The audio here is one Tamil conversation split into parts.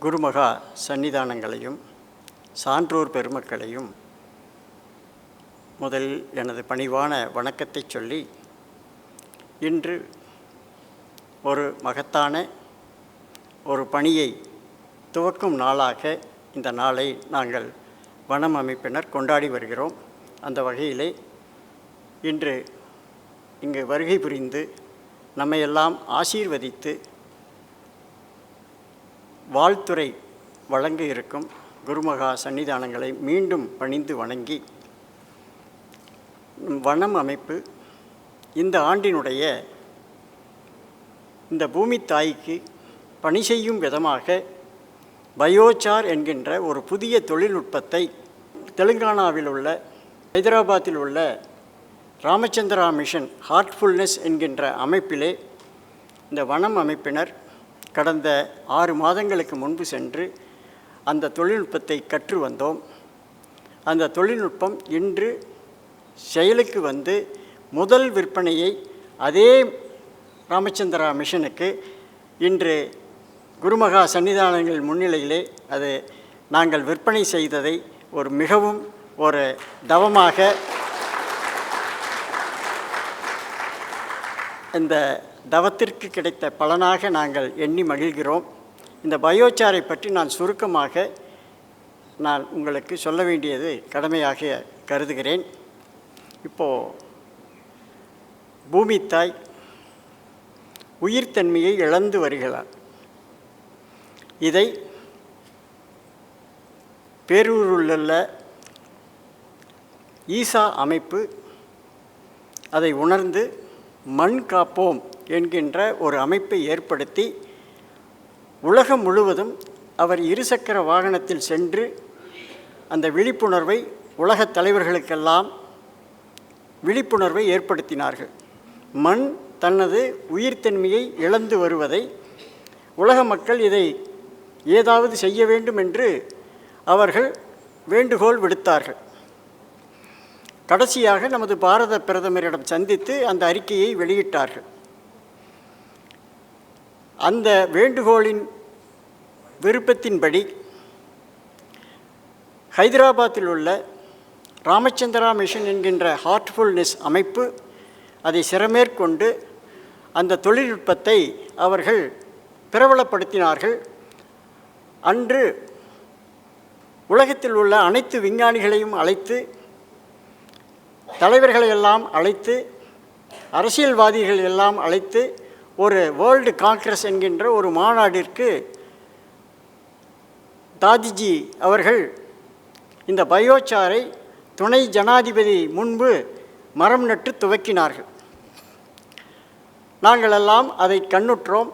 குருமகா சன்னிதானங்களையும் சான்றோர் பெருமக்களையும் முதலில் எனது பணிவான வணக்கத்தை சொல்லி இன்று ஒரு மகத்தான ஒரு பணியை துவக்கும் நாளாக இந்த நாளை நாங்கள் வனம் அமைப்பினர் கொண்டாடி வருகிறோம். அந்த வகையிலே இன்று இங்கு வருகை புரிந்து நம்மையெல்லாம் ஆசீர்வதித்து வாழ்த்துறை வழங்க இருக்கும் குருமகா சன்னிதானங்களை மீண்டும் பணிந்து வணங்கி வனம் அமைப்பு இந்த ஆண்டினுடைய இந்த பூமி தாய்க்கு பணி செய்யும் விதமாக பயோச்சார் என்கின்ற ஒரு புதிய தொழில்நுட்பத்தை தெலுங்கானாவில் உள்ள ஹைதராபாத்தில் உள்ள ராமச்சந்திரா மிஷன் ஹார்ட்ஃபுல்னஸ் என்கின்ற அமைப்பிலே இந்த வனம் அமைப்பினர் கடந்த ஆறு மாதங்களுக்கு முன்பு சென்று அந்த தொழில்நுட்பத்தை கற்று வந்தோம். அந்த தொழில்நுட்பம் இன்று செயலுக்கு வந்து முதல் விற்பனையை அதே ராமச்சந்திரா மிஷனுக்கு இன்று குருமகா சன்னிதானங்கள் முன்னிலையிலே அது நாங்கள் விற்பனை செய்ததை ஒரு மிகவும் ஒரு தவமாக இந்த தவத்திற்கு கிடைத்த பலனாக நாங்கள் எண்ணி மகிழ்கிறோம். இந்த பயோச்சாரை பற்றி நான் சுருக்கமாக நான் உங்களுக்கு சொல்ல வேண்டியது கடமையாக கருதுகிறேன். இப்போது பூமி தாய் உயிர்த்தன்மையை இழந்து வருகிறார். இதை பேரூருள்ள ஈசா அமைப்பு அதை உணர்ந்து மண் காப்போம். என்கின்ற ஒரு அமைப்பை ஏற்படுத்தி உலகம் முழுவதும் அவர் இருசக்கர வாகனத்தில் சென்று அந்த விழிப்புணர்வை உலகத் தலைவர்களுக்கெல்லாம் விழிப்புணர்வை ஏற்படுத்தினார்கள். மண் தனது உயிர்த்தன்மையை இழந்து வருவதை உலக மக்கள் இதை ஏதாவது செய்ய வேண்டும் என்று அவர்கள் வேண்டுகோள் விடுத்தார்கள். கடைசியாக நமது பாரத பிரதமரிடம் சந்தித்து அந்த அறிக்கையை வெளியிட்டார்கள். அந்த வேண்டுகோளின் விருப்பத்தின்படி ஹைதராபாத்தில் உள்ள ராமச்சந்திரா மிஷன் என்கின்ற ஹார்ட்ஃபுல்னஸ் அமைப்பு அதை சிறமேற்கொண்டு அந்த தொழில்நுட்பத்தை அவர்கள் பிரபலப்படுத்தினார்கள். அன்று உலகத்தில் உள்ள அனைத்து விஞ்ஞானிகளையும் அழைத்து தலைவர்களை எல்லாம் அழைத்து அரசியல்வாதிகள் எல்லாம் அழைத்து ஒரு வேர்ல்டு காங்கிரஸ் என்கின்ற ஒரு மாநாட்டிற்கு தாதிஜி அவர்கள் இந்த பயோச்சாரை துணை ஜனாதிபதி முன்பு மரம் நட்டு துவக்கினார்கள். நாங்களெல்லாம் அதை கண்ணுற்றோம்.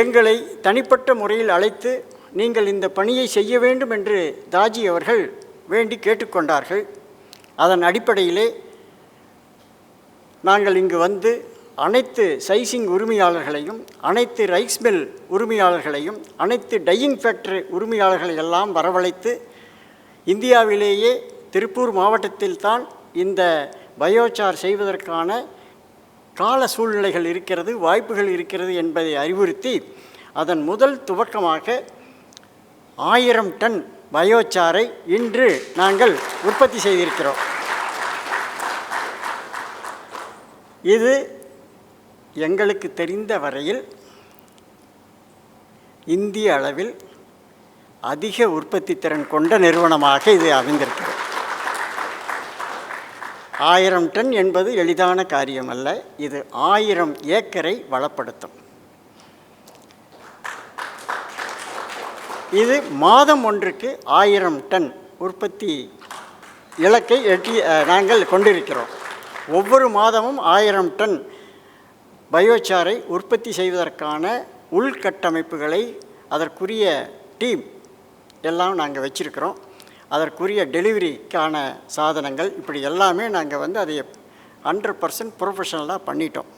எங்களை தனிப்பட்ட முறையில் அழைத்து நீங்கள் இந்த பணியை செய்ய வேண்டும் என்று தாஜி அவர்கள் வேண்டி கேட்டுக்கொண்டார்கள். அதன் அடிப்படையிலே நாங்கள் இங்கு வந்து அனைத்து சைசிங் உரிமையாளர்களையும் அனைத்து ரைஸ் மில் உரிமையாளர்களையும் அனைத்து டையிங் ஃபேக்டரி உரிமையாளர்களை எல்லாம் வரவழைத்து இந்தியாவிலேயே திருப்பூர் மாவட்டத்தில்தான் இந்த பயோச்சார் செய்வதற்கான கால சூழ்நிலைகள் இருக்கிறது வாய்ப்புகள் இருக்கிறது என்பதை அறிவுறுத்தி அதன் முதல் துவக்கமாக ஆயிரம் டன் பயோச்சாரை இன்று நாங்கள் உற்பத்தி செய்திருக்கிறோம். இது எங்களுக்கு தெரிந்த வரையில் இந்திய அளவில் அதிக உற்பத்தி திறன் கொண்ட நிறுவனமாக இது அமைந்திருக்கிறது. ஆயிரம் டன் என்பது எளிதான காரியம் அல்ல இது ஆயிரம் ஏக்கரை வளப்படுத்தும். இது மாதம் ஒன்றுக்கு ஆயிரம் டன் உற்பத்தி இலக்கை எட்டி நாங்கள் கொண்டிருக்கிறோம். ஒவ்வொரு மாதமும் ஆயிரம் டன் பயோச்சாரை உற்பத்தி செய்வதற்கான உள்கட்டமைப்புகளை அதற்குரிய டீம் எல்லாம் நாங்கள் வச்சுருக்கிறோம். அதற்குரிய டெலிவரிக்கான சாதனங்கள் இப்படி எல்லாமே நாங்கள் வந்து அதை ஹண்ட்ரட் பர்சன்ட் ப்ரொஃபஷனலாக பண்ணிட்டோம்.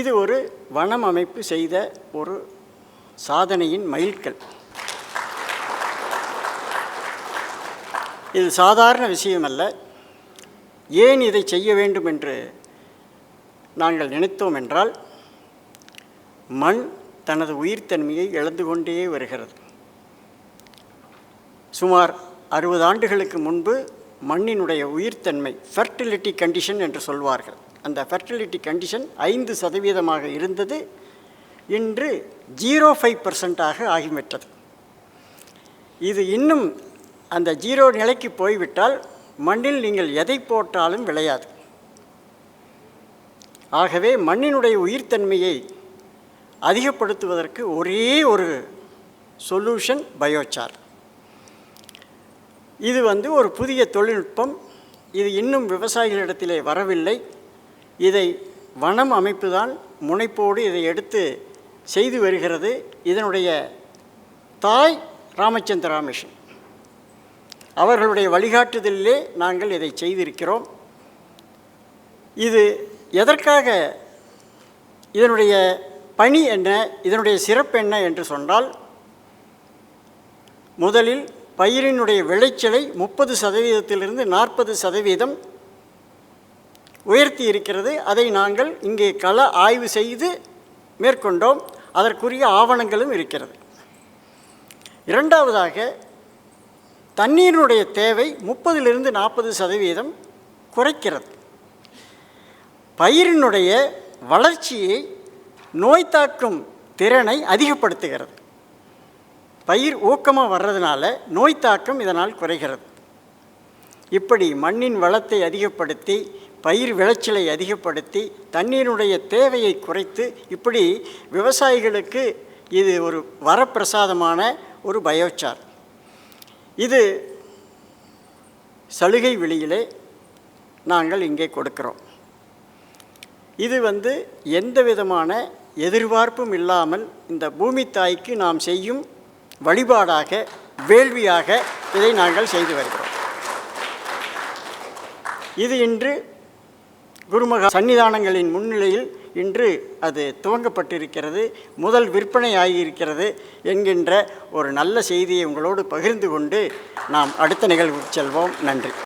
இது ஒரு வனம் அமைப்பு செய்த ஒரு சாதனையின் மயில்கள் இது சாதாரண விஷயமல்ல. ஏன் இதை செய்ய வேண்டும் என்று நாங்கள் நினைத்தோம் என்றால் மண் தனது உயிர்த்தன்மையை இழந்து கொண்டே வருகிறது. சுமார் அறுபது ஆண்டுகளுக்கு முன்பு மண்ணினுடைய உயிர்த்தன்மை ஃபெர்டிலிட்டி கண்டிஷன் என்று சொல்வார்கள். அந்த ஃபெர்டிலிட்டி கண்டிஷன் ஐந்து சதவீதமாக இருந்தது. இன்று ஜீரோ ஃபைவ் பர்சண்ட்டாக ஆகிவிட்டது. இது இன்னும் அந்த ஜீரோ நிலைக்கு போய்விட்டால் மண்ணில் நீங்கள் எதை போட்டாலும் விளையாது. ஆகவே மண்ணினுடைய உயிர்த்தன்மையை அதிகப்படுத்துவதற்கு ஒரே ஒரு சொல்யூஷன் பயோச்சார் இது வந்து ஒரு புதிய தொழில்நுட்பம். இது இன்னும் விவசாயிகளிடத்திலே வரவில்லை. இதை வனம் அமைப்பு தான் முனைப்போடு இதை எடுத்து செய்து வருகிறது. இதனுடைய தாய் ராமச்சந்திரா மிஷன் அவர்களுடைய வழிகாட்டுதலிலே நாங்கள் இதை செய்திருக்கிறோம். இது எதற்காக இதனுடைய பணி என்ன இதனுடைய சிறப்பு என்ன என்று சொன்னால் முதலில் பயிரினுடைய விளைச்சலை முப்பது சதவீதத்திலிருந்து நாற்பது சதவீதம் உயர்த்தி இருக்கிறது. அதை நாங்கள் இங்கே கள ஆய்வு செய்து மேற்கொண்டோம். அதற்குரிய ஆவணங்களும் இருக்கிறது. இரண்டாவதாக தண்ணீரினுடைய தேவை முப்பதிலிருந்து நாற்பது சதவீதம் குறைக்கிறது. பயிரினுடைய வளர்ச்சியை நோய் தாக்கும் திறனை அதிகப்படுத்துகிறது. பயிர் ஊக்கமாக வர்றதுனால நோய் தாக்கம் இதனால் குறைகிறது. இப்படி மண்ணின் வளத்தை அதிகப்படுத்தி பயிர் விளைச்சலை அதிகப்படுத்தி தண்ணீருடைய தேவையை குறைத்து இப்படி விவசாயிகளுக்கு இது ஒரு வரப்பிரசாதமான ஒரு பயோச்சார் இது சலுகை விலையிலே நாங்கள் இங்கே கொடுக்கிறோம். இது வந்து எந்த விதமான எதிர்பார்ப்பும் இல்லாமல் இந்த பூமி தாய்க்கு நாம் செய்யும் வழிபாடாக வேள்வியாக இதை நாங்கள் செய்து வருகிறோம். இது இன்று குருமகா சன்னிதானங்களின் முன்னிலையில் இன்று அது துவங்கப்பட்டிருக்கிறது முதல் விற்பனை ஆகியிருக்கிறது என்கின்ற ஒரு நல்ல செய்தியை உங்களோடு பகிர்ந்து கொண்டு நாம் அடுத்த நிகழ்வுக்கு செல்வோம். நன்றி.